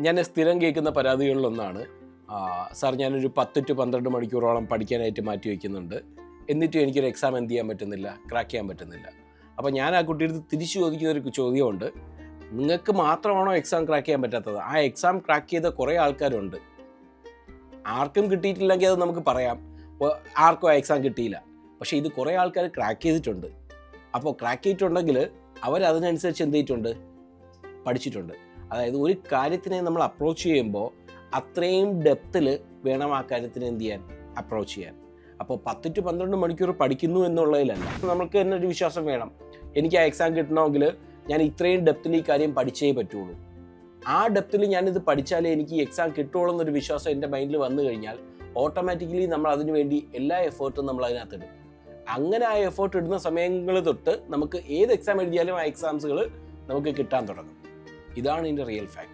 ഞാൻ സ്ഥിരം കേൾക്കുന്ന പരാതികളിലൊന്നാണ്. സാർ ഞാനൊരു പത്ത് ടു പന്ത്രണ്ട് മണിക്കൂറോളം പഠിക്കാനായിട്ട് മാറ്റി വയ്ക്കുന്നുണ്ട്. എന്നിട്ടും എനിക്കൊരു എക്സാം എന്ത് ചെയ്യാൻ പറ്റുന്നില്ല ക്രാക്ക് ചെയ്യാൻ പറ്റുന്നില്ല. അപ്പോൾ ഞാൻ ആ കുട്ടിയുടെ തിരിച്ചു ചോദിക്കുന്ന ഒരു ചോദ്യമുണ്ട്. നിങ്ങൾക്ക് മാത്രമാണോ എക്സാം ക്രാക്ക് ചെയ്യാൻ പറ്റാത്തത്? ആ എക്സാം ക്രാക്ക് ചെയ്ത കുറേ ആൾക്കാരുണ്ട്. ആർക്കും കിട്ടിയിട്ടില്ലെങ്കിൽ അത് നമുക്ക് പറയാം. ആർക്കും ആ എക്സാം കിട്ടിയില്ല. പക്ഷേ ഇത് കുറേ ആൾക്കാർ ക്രാക്ക് ചെയ്തിട്ടുണ്ട്. അപ്പോൾ ക്രാക്ക് ചെയ്തിട്ടുണ്ടെങ്കിൽ അവരതിനനുസരിച്ച് എന്ത് ചെയ്തിട്ടുണ്ട്? പഠിച്ചിട്ടുണ്ട്. അതായത് ഒരു കാര്യത്തിനെ നമ്മൾ അപ്രോച്ച് ചെയ്യുമ്പോൾ അത്രയും ഡെപ്തിൽ വേണം ആ കാര്യത്തിന് എന്ത് ചെയ്യാൻ അപ്രോച്ച് ചെയ്യാൻ. അപ്പോൾ പത്ത് ടു പന്ത്രണ്ട് മണിക്കൂർ പഠിക്കുന്നു എന്നുള്ളതിലല്ല. നമുക്ക് തന്നെ ഒരു വിശ്വാസം വേണം. എനിക്ക് ആ എക്സാം കിട്ടണമെങ്കിൽ ഞാൻ ഇത്രയും ഡെപ്തിൽ ഈ കാര്യം പഠിച്ചേ പറ്റുള്ളൂ. ആ ഡെപ്തിൽ ഞാനിത് പഠിച്ചാലേ എനിക്ക് ഈ എക്സാം കിട്ടുള്ളൂ എന്നൊരു വിശ്വാസം എന്റെ മൈൻഡിൽ വന്നു കഴിഞ്ഞാൽ ഓട്ടോമാറ്റിക്കലി നമ്മൾ അതിനു വേണ്ടി എല്ലാ എഫേർട്ടും നമ്മൾ അതിനകത്ത് ഇടും. അങ്ങനെ ആ എഫേർട്ട് ഇടുന്ന സമയങ്ങൾ തൊട്ട് നമുക്ക് ഏത് എക്സാം എഴുതിയാലും ആ എക്സാംസുകൾ നമുക്ക് കിട്ടാൻ തുടങ്ങും. ഇതാണ് ഇതിന്റെ റിയൽ ഫാക്ട്.